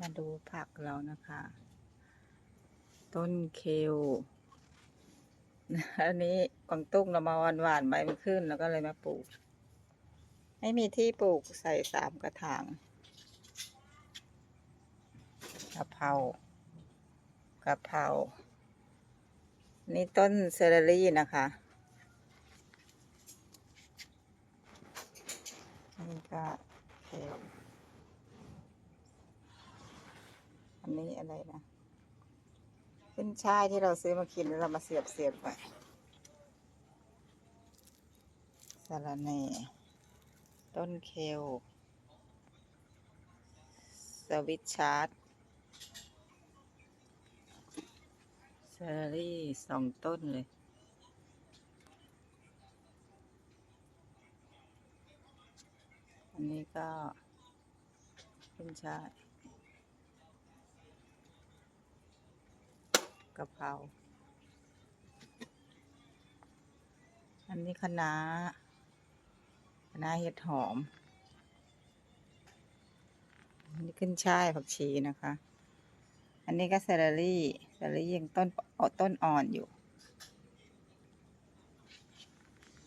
มาดูผักเรานะคะ ต้นเคลอันนี้กวางตุ้งเรามาหวานหวานใบมันขึ้นแล้วก็เลยมาปลูก ไม่มีที่ปลูกใส่สามกระถางกะเพรากะเพรา นี่ต้นเซเลอรี่นะคะนี่ก็เคลอั นี้อะไรนะขึ้นช่ายที่เราซื้อมากินแล้วเรามาเสียบเสียบไว้สาระแหน่ต้นเคลสวิตชาร์ดเซอรี่สองต้นเลยอันนี้ก็ขึ้นช่าย กะเพรา อันนี้คะน้าคะน้าเห็ดหอม อันนี้ขึ้นช่ายผักชีนะคะ อันนี้ก็เซเลอรี่เซเลอรี่ยังต้นต้นอ่อนอยู่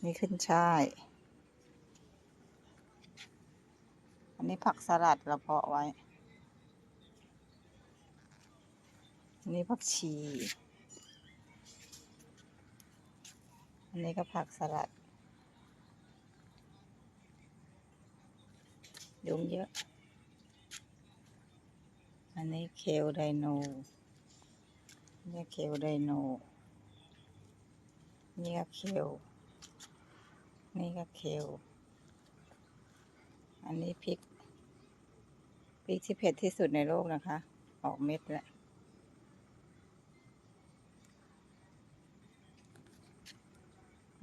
นี่ขึ้นช่าย อันนี้ผักสลัดเราเพาะไว้ อันนี้ผักชี อันนี้ก็ผักสลัดยุงเยอะ อันนี้เคลไดโนนี่เคลไดโน นี่ก็เคลนี่ก็เคลอันนี้พริก พริกที่เผ็ดที่สุดในโลกนะคะ ออกเม็ดแล้ว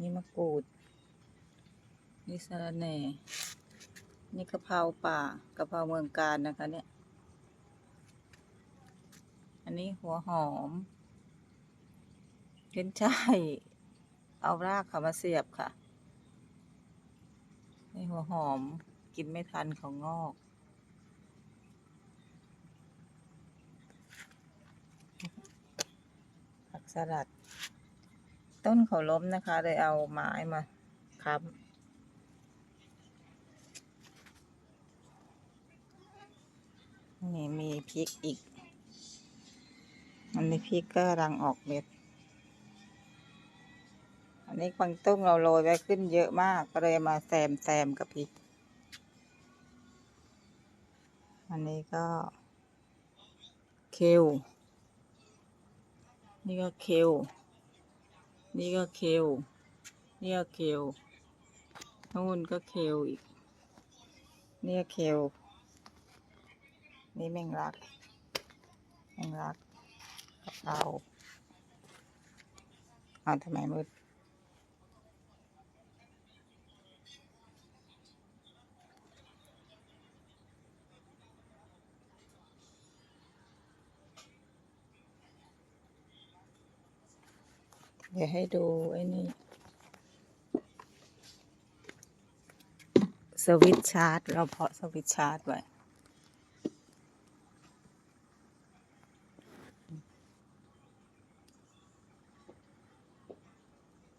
นี่มะกรูด นี่สะระแหน่ นี่กะเพราป่ากะเพราเมืองการนะคะเนี่ย อันนี้หัวหอมขึ้นช่ายเอารากเขามาเสียบค่ะ นี่หัวหอมกินไม่ทันเขางอกผักสลัด ต้นเขาล้มนะคะ เลยเอาไม้มาค้ำนี่มีพริกอีก อันนี้พริกก็กำลังออกเม็ด อันนี้กวางตุ้งเราโรยไว้ขึ้นเยอะมาก ก็เลยมาแซมแซมกับพริก อันนี้ก็เคลนี่ก็เคล นี่ก็เคลนี่ก็เคลนู่นก็เคลอีก นี่ก็เคลนี่แมงลัก แมงลักกะเพราเอาทำไมมืด เดี๋ยวให้ดูไอ้นี่สวิตช์ชาร์จ เราเพาะสวิตช์ชาร์จไว้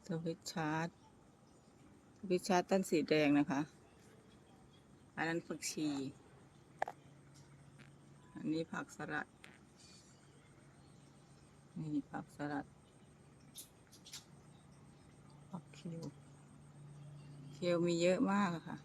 สวิตช์ชาร์จสวิตช์ชาร์จต้นสีแดงนะคะ อันนั้นผักชี อันนี้ผักสลัด นี่ผักสลัด ผัก คิวคิวมีเยอะมากอะค่ะ